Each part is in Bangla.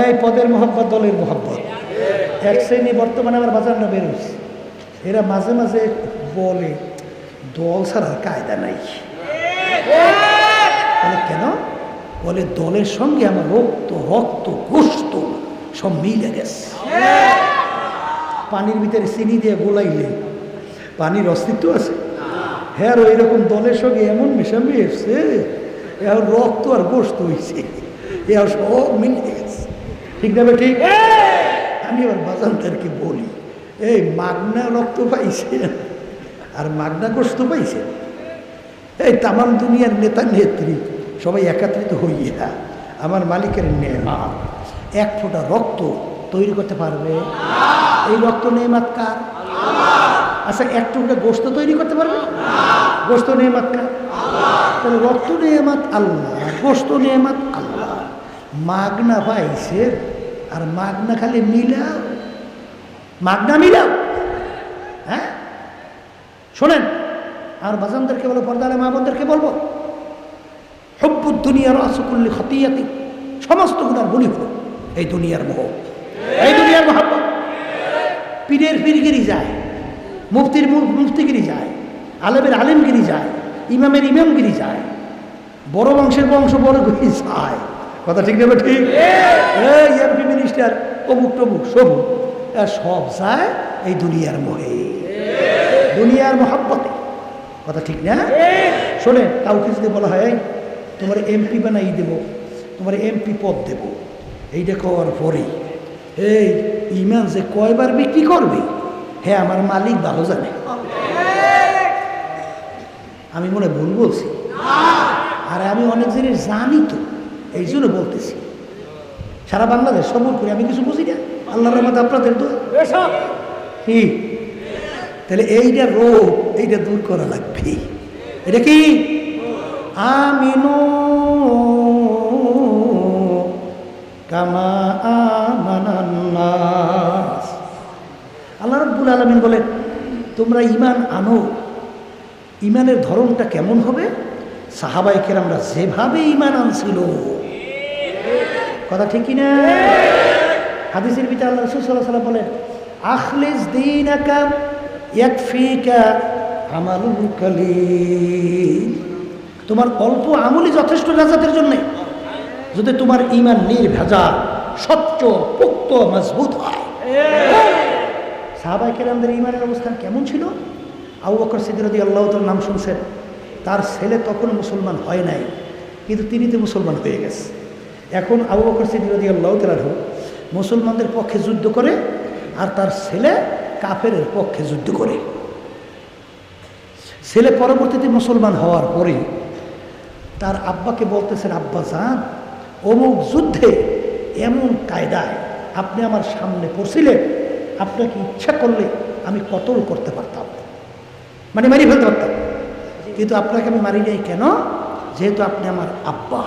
এই পদের মোহব্বত, দলের মোহব্বত। এক শ্রেণি বর্তমানে আমার বাজার না বেরোচ্ছে এরা মাঝে মাঝে বলে, দল ছাড়ার কায়দা নাই। বলে, কেন? বলে, দলের সঙ্গে আমার রক্ত রক্ত গোস্ত সব মিলে গেছে। পানির ভিতরে চিনি দিয়ে গোলাইলে, পানির অস্তিত্ব আছে? হ্যাঁ ওই রকম দলের সঙ্গে এমন মেশামি এসছে এখন রক্ত আর গোস্ত হয়েছে এ সব মিলে গেছে। ঠিক না ঠিক আমি আবার বাজানদারকে বলি এই মাগনা রক্ত পাইছে? আর মাগনা গোস্ত পাইছে? এই তামাম দুনিয়ার নেতা নেত্রী সবাই একত্রিত হইয়া আমার মালিকের নেমা এক ফোঁটা রক্ত তৈরি করতে পারবে? এই রক্ত নেমাত কার? আচ্ছা এক টুকরা গোস্ত তৈরি করতে পারবে? গোস্ত নেমাত কার? তাহলে রক্ত নেমাত আল্লাহ গোস্ত নেমাত আল্লাহ। মাগনা পাইছে, আর মাগনা খালি মিলাও। মাগনা মিলাও। হ্যাঁ? শোনেন আর বাজানদেরকে বলো পর্দালে মা বোনদেরকে বলব, হব্বুদ দুনিয়ার আসকুল্লি খতিয়াতি সমস্ত গুণার বলি হলো এই দুনিয়ার মোহ এই দুনিয়ার মহাব্বত। পীরের পীরগিরি যায়, মুফতির মুফতিগিরি যায়, আলেমের আলেমগিরি যায়, ইমামের ইমামগিরি যায়, বড় বংশের বংশ বড় গিরি যায়। কথা ঠিক নেবে ঠিক এমপি মিনিস্টার অমুক টমুক এরা সব যায় এই দুনিয়ার মোহে। দুনিয়ার মহাব্বতে। কথা ঠিক না? শোনে কাউকে যদি বলা হয় "এই, তোমার এমপি বানাই দেব তোমার এমপি পদ দেব। এইটা খাওয়ার পরেই এই ইমান যে কয়বার বিক্রি করবে? হ্যাঁ আমার মালিক ভালো জানে। আমি মনে ভুল বলছি। আর আমি অনেক জিনিস জানি তো। এই জন্য বলতেছি, সারা বাংলাদেশ সবর করি, আমি কিছু বুঝি না। আল্লাহর রহমত আপনাদের তো কি? তাহলে এইটা রোগ, এইটা দূর করা লাগবে। এটা কি? আমিনো আল্লাহ রব্বুল আলমিন বলেন, তোমরা ইমান আনো ইমানের ধরনটা কেমন হবে? সাহাবাই কেরামরা যেভাবে ইমান আনছিল। কথা ঠিক কিনা? হাদিসের ভিতরে আল্লাহ রসুল সাল্লাহ সাল্লাম বলেন, আখলিস দিন আকাম ইয়াকফিকা কালিল। তোমার অল্প আমলই যথেষ্ট রাজাতের জন্যে। যদি তোমার ইমান নির্ভেজা, স্বচ্ছ, পোক্ত, মজবুত হয়। সাহাবাই কেরামদের ইমানের অবস্থান কেমন ছিল? আবু বকর সিদ্দিরদি আল্লাহ নাম শুনছেন। তার ছেলে তখন মুসলমান হয় নাই, কিন্তু তিনি তো মুসলমান হয়ে গেছে। এখন আবু বকর সিদ্দিরদি আল্লাহ তালাহ মুসলমানদের পক্ষে যুদ্ধ করে আর তার ছেলে কাফের পক্ষে যুদ্ধ করে। ছেলে পরবর্তীতে মুসলমান হওয়ার পরে তার আব্বাকে বলতেছেন, আব্বা যান অমুক যুদ্ধে এমন কায়দায় আপনি আমার সামনে পড়ছিলেন, আপনাকে ইচ্ছা করলে আমি কতল করতে পারতাম। মানে মারি ফেলতে পারতাম। কিন্তু আপনাকে আমি মারি নাই কেন? যেহেতু আপনি আমার আব্বা।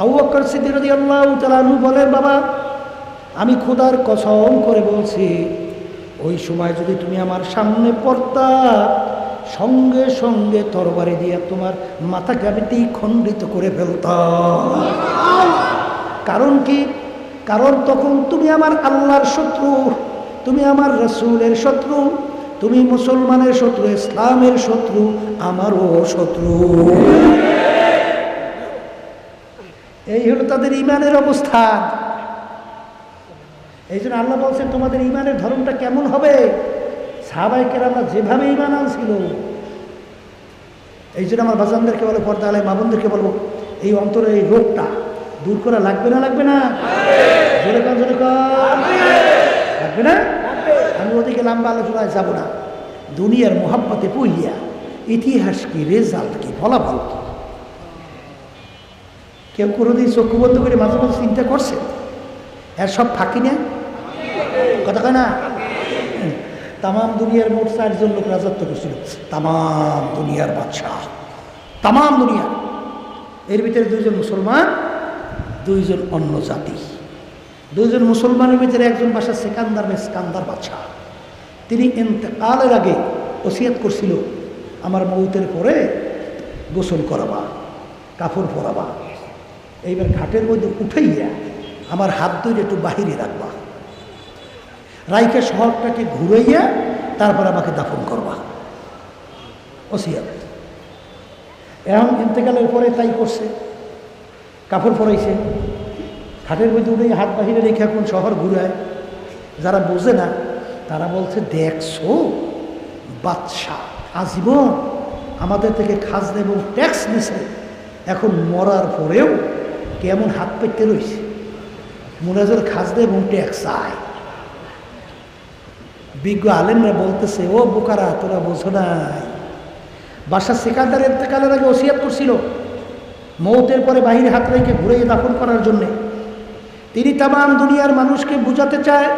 আবু বকর সিদ্দিরদি আল্লাহ তালানু বলেন, বাবা, আমি খোদার কসম করে বলছি, ওই সময় যদি তুমি আমার সামনে পড়তা সঙ্গে সঙ্গে তরবারি দিয়ে তোমার মাথা গাবিটি খণ্ডিত করে ফেলতাম কারণ কি? কারণ তখন তুমি আমার আল্লাহর শত্রু, তুমি আমার রসুলের শত্রু। তুমি মুসলমানের শত্রু ইসলামের শত্রু আমারও শত্রু। এই হলো তাদের ইমানের অবস্থা এই জন্য আল্লাহ বলছেন তোমাদের ইমানের ধর্মটা কেমন হবে? সাহাবাইকের আমরা যেভাবে ইমান আনছিল। এই জন্য আমার বাজানদেরকে বলে পর্দা আলাই মাবনদেরকে বলব এই অন্তরে এই রোগটা দূর করা লাগবে না লাগবে না? জোরে জোরে লাগবে না? ওদিকে লম্বা আলোচনায় যাব না। দুনিয়ার মোহাব্বতে পইয়া, ইতিহাস কি, রেজাল্ট কি ফলাফল কি কেউ কোনোদিন চক্ষু বন্ধ করে মাঝে মাঝে চিন্তা করছে? এর সব ফাঁকি না? কথা কয় না? তামাম দুনিয়ার মোট চারজন লোক রাজত্ব করছিল। তামাম দুনিয়ার বাদশাহ। তামাম দুনিয়া। এর ভিতরে দুইজন মুসলমান, দুইজন অন্য জাতি। দুইজন মুসলমানের ভিতরে একজন বাসা সেকান্দার বা স্কান্দার বাদশাহ। তিনি এতেকালের আগে ওসিয়াত করছিল, আমার মৌতের পরে গোসল করাবা, কাপড় পরাবা। এইবার ঘাটের মধ্যে উঠাইয়া আমার হাত ধরে একটু বাহিরে রাখবা। রাইকে শহরটাকে ঘুরাইয়া তারপর আমাকে দাফন করবা। ওসিয়াত। এখন ইন্তেকালের পরে তাই করছে। কাপড় পরাইছে। ঘাটের মধ্যে উঠে হাত বাহিরে রেখে এখন শহর ঘুরায়। যারা বোঝে না তারা বলছে, দেখছ? বাদশাহ, আজীবন আমাদের থেকে খাজনা এবং ট্যাক্স নিছে। এখন মরার পরেও কেমন হাত পেতে রয়েছে মোনাজের খাজনা এবং ট্যাক্স আয় বিজ্ঞ আলেমরা বলতেছে, ও বোকারা, তোরা বোঝো নাই। বাসা সেকান্দার এতেকালের আগে ওসিয়াত করছিল, মৌতের পরে বাহিরে হাত রেখে ঘুরে দাফন করার জন্যে। তিনি তাম দুনিয়ার মানুষকে বুঝাতে চায়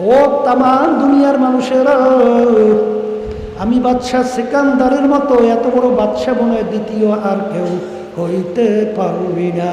ও তামান দুনিয়ার মানুষেরা, আমি বাদশাহ সেকান্দারের মতো এত বড় বাদশাহ মনে দ্বিতীয় আর কেউ হইতে পারবি না।